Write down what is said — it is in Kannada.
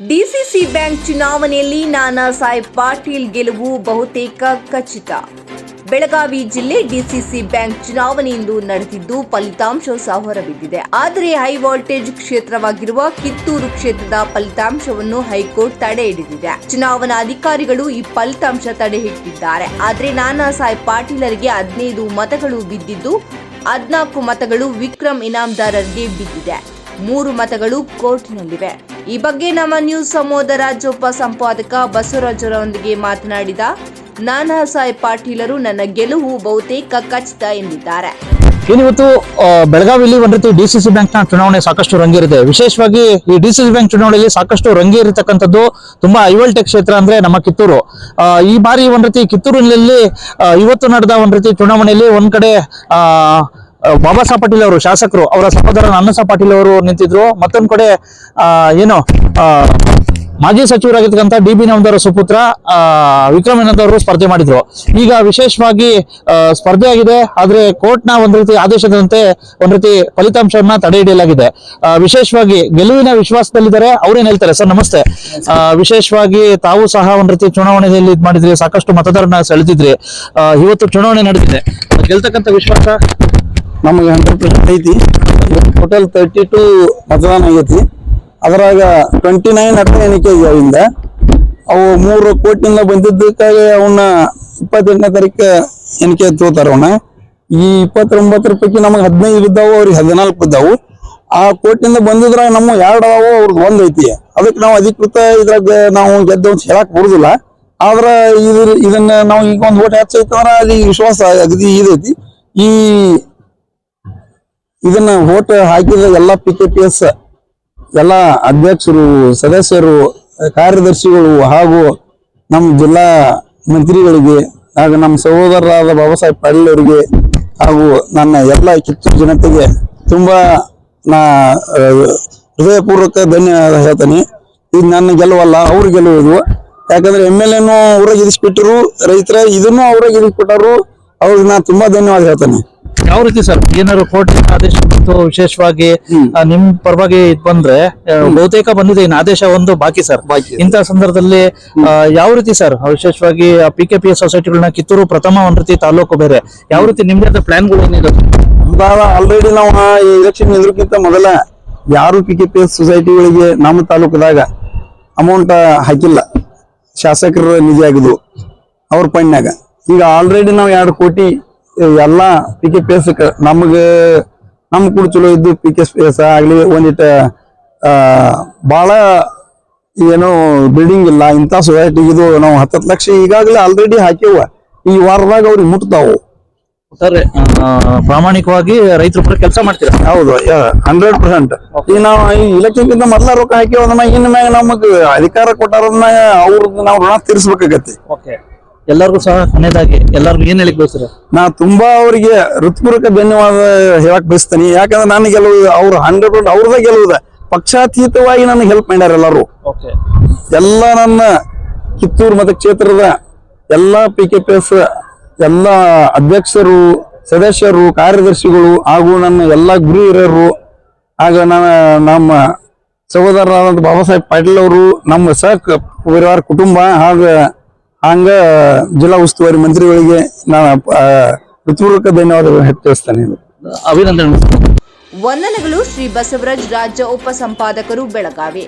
ಡಿಸಿಸಿ ಬ್ಯಾಂಕ್ ಚುನಾವಣೆಯಲ್ಲಿ ನಾನಾ ಸಾಹೇಬ್ ಪಾಟೀಲ್ ಗೆಲುವು ಬಹುತೇಕ ಖಚಿತ. ಬೆಳಗಾವಿ ಜಿಲ್ಲೆ ಡಿಸಿಸಿ ಬ್ಯಾಂಕ್ ಚುನಾವಣೆಯಿಂದ ನಡೆದಿದ್ದು ಫಲಿತಾಂಶ ಸಹ ಹೊರಬಿದ್ದಿದೆ. ಆದರೆ ಹೈ ವೋಲ್ಟೇಜ್ ಕ್ಷೇತ್ರವಾಗಿರುವ ಕಿತ್ತೂರು ಕ್ಷೇತ್ರದ ಫಲಿತಾಂಶವನ್ನು ಹೈಕೋರ್ಟ್ ತಡೆ ಹಿಡಿದಿದೆ. ಚುನಾವಣಾ ಅಧಿಕಾರಿಗಳು ಈ ಫಲಿತಾಂಶ ತಡೆ ಹಿಡಿದಿದ್ದಾರೆ ಆದರೆ ನಾನಾ ಸಾಹೇಬ್ ಪಾಟೀಲರಿಗೆ ಹದಿನೈದು ಮತಗಳು ಬಿದ್ದಿದ್ದು, ಹದಿನಾಲ್ಕು ಮತಗಳು ವಿಕ್ರಮ್ ಇನಾಮದಾರರಿಗೆ ಬಿದ್ದಿದೆ. ಮೂರು ಮತಗಳು ಕೋರ್ಟ್ನಲ್ಲಿವೆ. ಈ ಬಗ್ಗೆ ನಮ್ಮ ನ್ಯೂಸ್ ಸಮೂಹದ ರಾಜ್ಯೋಪ ಸಂಪಾದಕ ಬಸವರಾಜರೊಂದಿಗೆ ಮಾತನಾಡಿದ ನಾನಾ ಸಾಹೇಬ್ ಪಾಟೀಲರು, ನನ್ನ ಗೆಲುವು ಬಹುತೇಕ ಖಚಿತ ಎಂದಿದ್ದಾರೆ. ಏನಿವತ್ತು ಬೆಳಗಾವಿಯಲ್ಲಿ ಒಂದ್ ರೀತಿ ಡಿ ಸಿ ಬ್ಯಾಂಕ್ನ ಚುನಾವಣೆ ಸಾಕಷ್ಟು ರಂಗೇರಿದೆ. ವಿಶೇಷವಾಗಿ ಈ ಡಿ ಸಿ ಬ್ಯಾಂಕ್ ಚುನಾವಣೆಯಲ್ಲಿ ಸಾಕಷ್ಟು ರಂಗೇರಿರ್ತಕ್ಕಂಥದ್ದು ತುಂಬಾ ಐವಲ್ಟೆಕ್ ಕ್ಷೇತ್ರ ಅಂದ್ರೆ ನಮ್ಮ ಕಿತ್ತೂರು. ಈ ಬಾರಿ ಒಂದ್ ರೀತಿ ಕಿತ್ತೂರಿನಲ್ಲಿ ಇವತ್ತು ನಡೆದ ಒಂದ್ ರೀತಿ ಚುನಾವಣೆಯಲ್ಲಿ ಒಂದ್ ಕಡೆ ಬಾಬಾ ಸಾಹೇಬ್ ಪಾಟೀಲ್ ಅವರು, ಶಾಸಕರು, ಅವರ ಸಹೋದರ ಅನ್ನ ಪಾಟೀಲ್ ಅವರು ನಿಂತಿದ್ರು. ಮತ್ತೊಂದು ಕಡೆ ಏನು ಮಾಜಿ ಸಚಿವರಾಗಿರ್ತಕ್ಕಂಥ ಡಿ ಬಿ ನಮ್ದವರ ಸುಪುತ್ರ ವಿಕ್ರಮ್ ಅವರು ಸ್ಪರ್ಧೆ ಮಾಡಿದ್ರು. ಈಗ ವಿಶೇಷವಾಗಿ ಸ್ಪರ್ಧೆ ಆಗಿದೆ. ಆದ್ರೆ ಕೋರ್ಟ್ನ ಒಂದ್ ರೀತಿ ಆದೇಶದಂತೆ ಒಂದ್ ರೀತಿ ಫಲಿತಾಂಶವನ್ನ ತಡೆ ಹಿಡಿಯಲಾಗಿದೆ. ವಿಶೇಷವಾಗಿ ಗೆಲುವಿನ ವಿಶ್ವಾಸದಲ್ಲಿದ್ದಾರೆ. ಅವ್ರೇನ್ ಹೇಳ್ತಾರೆ? ಸರ್, ನಮಸ್ತೆ. ವಿಶೇಷವಾಗಿ ತಾವು ಸಹ ಒಂದ್ ರೀತಿ ಚುನಾವಣೆಯಲ್ಲಿ ಇದ್ ಮಾಡಿದ್ರಿ, ಸಾಕಷ್ಟು ಮತದಾರನ ಸೆಳೆದಿದ್ರಿ. ಇವತ್ತು ಚುನಾವಣೆ ನಡೆದಿದೆ. ಗೆಲ್ತಕ್ಕಂಥ ವಿಶ್ವಾಸ ನಮಗೆ ಹಂಡ್ರೆಡ್ ಪರ್ಸೆಂಟ್ ಐತಿ. ಟೋಟಲ್ ತರ್ಟಿ ಟು ಮತದಾನ ಆಗೈತಿ. ಅದರಾಗ ಟ್ವೆಂಟಿ ನೈನ್ ಅಟ್ಟ ಎಣಿಕೆ ಅವಿಂದ ಅವು ಮೂರು ಕೋಟಿಯಿಂದ ಬಂದಿದ್ದಕ್ಕಾಗಿ ಅವನ್ನ ಇಪ್ಪತ್ತೆಂಟನೇ ತಾರೀಕು ಎಣಿಕೆ ತೋತಾರ ಅವನ. ಈ ಇಪ್ಪತ್ತೊಂಬತ್ತರ ಪೈಕಿ ನಮಗೆ ಹದಿನೈದು ಇದ್ದಾವೆ, ಅವ್ರಿಗೆ ಹದಿನಾಲ್ಕು ಬಿದ್ದಾವು ಆ ಕೋಟಿಯಿಂದ ಬಂದಿದ್ರಾಗ ನಮ್ಮ ಎರಡು ಅದಾವು ಅವ್ರದ್ದು ಒಂದು ಐತಿ. ಅದಕ್ಕೆ ನಾವು ಅಧಿಕೃತ ಇದ್ರಾಗ ನಾವು ಗೆದ್ದು ಅಂತ ಹೇಳಕ್ ಬರುದಿಲ್ಲ. ಆದ್ರೆ ಇದ್ರ ಇದನ್ನ ನಾವು ಈಗ ಒಂದು ಓಟ್ ಹೆಚ್ಚೈತಂದ್ರ ಅಲ್ಲಿ ವಿಶ್ವಾಸ ಅಗದಿ ಇದೈತಿ ಈ ಇದನ್ನ ಓಟ್ ಹಾಕಿದ ಎಲ್ಲ ಪಿ ಕೆ ಪಿ ಎಸ್ ಎಲ್ಲ ಅಧ್ಯಕ್ಷರು, ಸದಸ್ಯರು, ಕಾರ್ಯದರ್ಶಿಗಳು ಹಾಗೂ ನಮ್ಮ ಜಿಲ್ಲಾ ಮಂತ್ರಿಗಳಿಗೆ ಹಾಗೂ ನಮ್ಮ ಸಹೋದರರಾದ ಬಾಬಾ ಸಾಹೇಬ್ ಪಾಟೀಲ್ ಅವರಿಗೆ ಹಾಗೂ ನನ್ನ ಎಲ್ಲ ಕಿತ್ತೂರು ಜನತೆಗೆ ತುಂಬಾ ನಾ ಹೃದಯಪೂರ್ವಕ ಧನ್ಯವಾದ ಹೇಳ್ತೇನೆ. ಇದು ನನ್ನ ಗೆಲುವಲ್ಲ, ಅವ್ರ ಗೆಲುವು ಇದು. ಯಾಕಂದ್ರೆ ಎಂ ಎಲ್ ಎನು ಅವ್ರಾಗ ಇದಿಸ್ಬಿಟ್ಟರು ರೈತರ ಇದನ್ನು ಅವ್ರಾಗ ಇದಿಸ್ಬಿಟ್ಟರು ಅವ್ರಿಗೆ ನಾನು ತುಂಬಾ ಧನ್ಯವಾದ ಹೇಳ್ತೇನೆ. ಯಾವ ರೀತಿ ಸರ್? ಏನಾದ್ರು ಕೋರ್ಟ್ ಆದೇಶ ಬಂತು ವಿಶೇಷವಾಗಿ ನಿಮ್ ಪರವಾಗಿ ಇದ್ ಬಂದ್ರೆ ಬಹುತೇಕ ಬಂದಿದೆ ಇನ್ನು ಆದೇಶ ಒಂದು ಬಾಕಿ ಸರ್. ಬಾಕಿ. ಇಂಥ ಸಂದರ್ಭದಲ್ಲಿ ಯಾವ ರೀತಿ ಸರ್? ವಿಶೇಷವಾಗಿ ಪಿ ಕೆ ಪಿ ಎಸ್ ಸೊಸೈಟಿಗಳನ್ನ ಕಿತ್ತೂರು ಪ್ರಥಮ ಒಂದ್ ರೀತಿ ತಾಲೂಕು ಬೇರೆ ಯಾವ ರೀತಿ ನಿಮ್ದೇ ಪ್ಲಾನ್ಗಳು ಏನಿದೆ? ಆಲ್ರೆಡಿ ನಾವು ಈ ಎಲೆಕ್ಷನ್ ನಿಲ್ಲಕ್ಕಿಂತ ಮೊದಲ ಯಾರು ಪಿ ಕೆ ಪಿ ಎಸ್ ಸೊಸೈಟಿಗಳಿಗೆ ನಮ್ಮ ತಾಲೂಕದಾಗ ಅಮೌಂಟ್ ಹಾಕಿಲ್ಲ. ಶಾಸಕರ ನಿಧಿ ಆಗಿದ್ವು ಅವ್ರ ಪಣ್ಯಾಗ ಈಗ ಆಲ್ರೆಡಿ ನಾವು ಎರಡು ಕೋಟಿ ಎಲ್ಲಾ ಪಿ ಕೆ ಪಿ ಎಸ್ ನಮಗ ನಮ್ ಕೂಡ ಚಲೋ ಇದ್ದು ಪಿ ಕೆ ಪಿ ಎಸ್ ಆಗ್ಲಿ ಒಂದಿಟ ಭಾಳ ಏನು ಬಿಲ್ಡಿಂಗ್ ಇಲ್ಲ. ಇಂಥ ಸೊಸೈಟಿ ಇದು ನಾವು ಹತ್ತತ್ತು ಲಕ್ಷ ಈಗಾಗಲೇ ಆಲ್ರೆಡಿ ಹಾಕಿವ ಈ ವಾರದಾಗ ಅವ್ರಿಗೆ ಮುಟ್ತಾವು. ಸರ್ ಪ್ರಾಮಾಣಿಕವಾಗಿ ರೈತರ ಪರ ಕೆಲಸ ಮಾಡ್ತೀರಾ? ಹೌದು ಹಂಡ್ರೆಡ್ ಪರ್ಸೆಂಟ್ ಈಗ ನಾವು ಈ ಇಲಾಖೆಗಿಂತ ಮೊದಲ ರೊಕ್ಕ ಹಾಕಿ ಅದನ್ನ ಇನ್ನ ಮ್ಯಾಗ ನಮಗ್ ಅಧಿಕಾರ ಕೊಟ್ಟಾರನ್ನ ಅವ್ರದ್ದು ನಾವು ಋಣ ತೀರಿಸ್ಬೇಕಾಗತ್ತೆ. ಓಕೆ. ಎಲ್ಲರಿಗೂ ಸಹ ಕೊನೆಯದಾಗಿ ಎಲ್ಲರಿಗೂ ಏನ್ ಹೇಳಿಕ್ ಬಯಸ್ತಾರೆ? ನಾ ತುಂಬಾ ಅವರಿಗೆ ಹೃತ್ಪೂರ್ವಕ ಧನ್ಯವಾದ ಹೇಳಕ್ ಬಯಸ್ತೀನಿ. ಯಾಕಂದ್ರೆ ನಾನು ಗೆಲುವು ಅವ್ರು ಹಂಡ್ರೆಡ್ ಪರ್ಸೆಂಟ್ ಅವ್ರದ ಗೆಲುವುದ ಪಕ್ಷಾತೀತವಾಗಿ ನನಗೆ ಹೆಲ್ಪ್ ಮಾಡ್ಯಾರ ಎಲ್ಲರೂ. ಓಕೆ. ಎಲ್ಲ ನನ್ನ ಕಿತ್ತೂರು ಮತಕ್ಷೇತ್ರದ ಎಲ್ಲ ಪಿ ಕೆ ಪಿ ಎಸ್ ಎಲ್ಲ ಅಧ್ಯಕ್ಷರು ಸದಸ್ಯರು ಕಾರ್ಯದರ್ಶಿಗಳು ಹಾಗೂ ನನ್ನ ಎಲ್ಲ ಗುರು ಹಿರಿಯರು ಆಗ ನನ್ನ ನಮ್ಮ ಸಹೋದರರಾದಂಥ ಬಾಬಾ ಸಾಹೇಬ್ ಪಾಟೀಲ್ ಅವರು ನಮ್ಮ ಸಹ ಪರಿವಾರ ಕುಟುಂಬ ಹಾಗೂ ಹಂಗ ಜಿಲ್ಲಾ ಉಸ್ತುವಾರಿ ಮಂತ್ರಿಗಳಿಗೆ ನಾನು ಹೃತ್ಪೂರ್ವಕ ಧನ್ಯವಾದಗಳು ಹೆಚ್ಚಿಸ್ತೇನೆ ಅಭಿನಂದನೆ ವಂದನೆಗಳು ಶ್ರೀ ಬಸವರಾಜ್ ರಾಜ್ಯ ಉಪ ಸಂಪಾದಕರು ಬೆಳಗಾವಿ.